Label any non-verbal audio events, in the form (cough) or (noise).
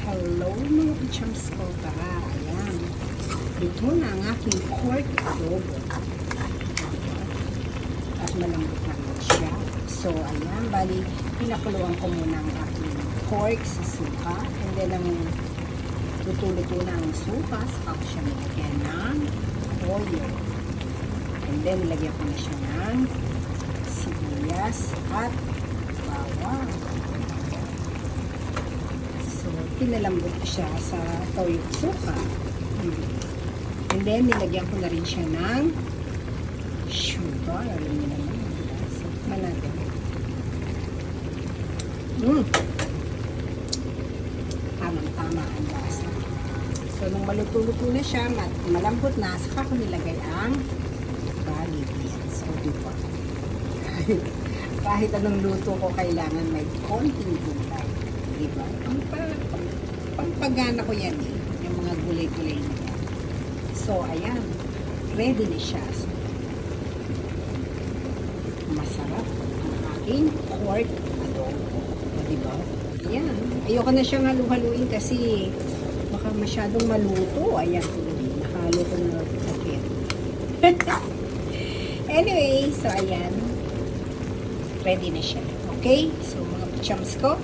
Hello mga pichams ko. Tara, ayan. Ito na ang aking pork adobo. At malambot naman siya. So, ayan. Bali, pinakuluan ko muna ang aking pork sa suka. And then, ang luto-luto na ang suka. Saka siya nilagyan ng oil. And then, nilagyan ko na siya ng sibuyas at bawang. Pinalambot ko siya sa toyo suka. Hmm. And then, nilagyan ko na rin siya ng sugar. Alam niyo naman. diba? So, tikman natin. Mm. Tamang-tama ang lasa. So, nung maluto-luto na siya, malambot na, saka ko nilagay ang garlic. So, di ba? (laughs) Kahit anong luto ko, kailangan may konting gulay. Di ba? Pampagana ko yan eh. Yung mga gulay-gulay nila. So, ayan. Ready na siya. Masarap ang aking pork adobo. O, di ba? Ayan. Ayoko na siyang halu-haluin kasi baka masyadong maluto. Ayan. Nakalo ko na sakit. (laughs) anyway, so ayan. Ready na siya. Okay? So, mga chums ko,